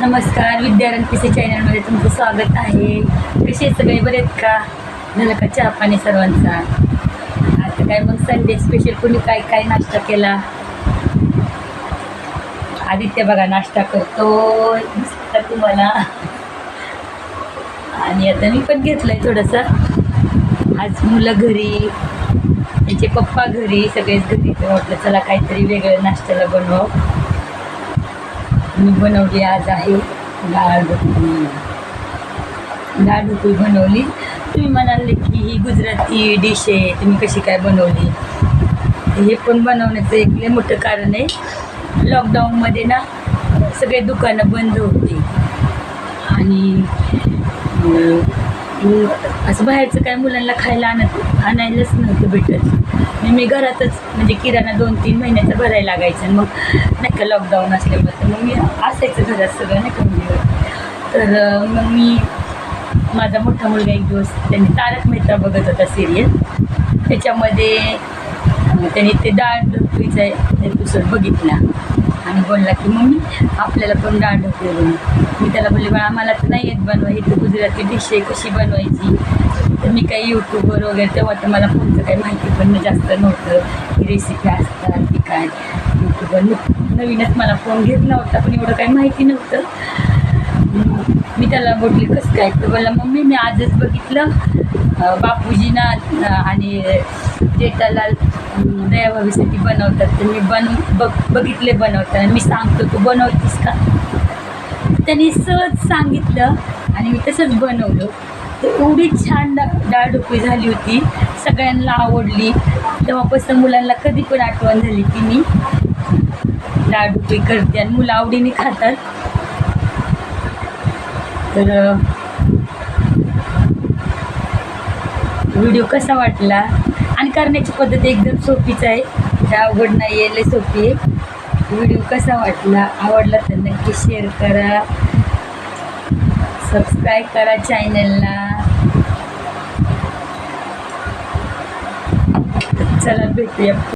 नमस्कार विद्यारण पीसी चॅनलमध्ये तुमचं स्वागत आहे. कसे सगळे? बरे आहेत का? झालं का चहा पाणी सर्वांचा? आता काय मग संडे स्पेशल कोणी काय काय नाश्ता केला? आदित्य बघा नाश्ता करतो. दिसता तुम्हाला. आणि आता मी पण घेतलंय थोडंसं. आज मुलं घरी त्यांचे पप्पा घरी सगळेच घरी. म्हटलं चला काहीतरी वेगळं नाश्त्याला बनवावं. मी बनवली आज आहे डाळ ढोकळी. डाळ ढोकळी बनवली. तुम्ही म्हणाले की ही गुजराती डिश आहे तुम्ही कशी काय बनवली? हे पण बनवण्याचं एक लय मोठं कारण आहे. लॉकडाऊनमध्ये ना सगळे दुकानं बंद होती. आणि अं, असं बाहेरचं काय मुलांना खायला आणत आणायलाच नव्हतं भेटत. मी मी घरातच म्हणजे किराणा दोन तीन महिन्याचा भरायला लागायचं. आणि मग नाही का लॉकडाऊन असल्यामुळे तर मग मी असायचं घरात सगळं नाही का म्हणजे तर मग मी माझा मोठा मुलगा एक दिवस त्यांनी तारक मेहता बघत होता सिरियल त्याच्यामध्ये मग त्यांनी ते डाळ ढोकळीचा एपिसोड बघितला. आणि बोलला की मम्मी आपल्याला पण डाळ ढोकळी बनव मी त्याला बोलले बा मला तर नाही येत बनवायची. तर गुजराती डिश आहे कशी बनवायची? तर मी काही यूट्यूबवर वगैरे तेव्हा तर मला फोनचं काही माहिती पण जास्त नव्हतं. की रेसिपी असतात की काय. यूट्यूबवर नवीनच मला फोन घेतला होता पण एवढं काही माहिती नव्हतं. मी त्याला बोलली कसं काय? तर बोलला मम्मी मी आजच बघितलं बापूजीना आणि जेठालाल त्याला दयाभावीसाठी बनवतात. तर मी बन बघ बघितले बनवताना मी सांगतो तू बनवतीस का? त्यांनी सहज सांगितलं आणि मी तसंच बनवलं. तर एवढी छान डाळ ढोकळी झाली होती. सगळ्यांना आवडली. तेव्हापासून मुलांना कधी पण आठवण झाली की मी डाळ ढोकळी करते आणि मुलं आवडीने खातात. तर व्हिडिओ कसा वाटला? आणि करण्याची पद्धत एकदम सोपीच आहे. त्या अवघड नाही आहे लय सोपी आहे. व्हिडिओ कसा वाटला? आवडला तर नक्की शेअर करा. सबस्क्राईब करा चॅनलला चला भेटूया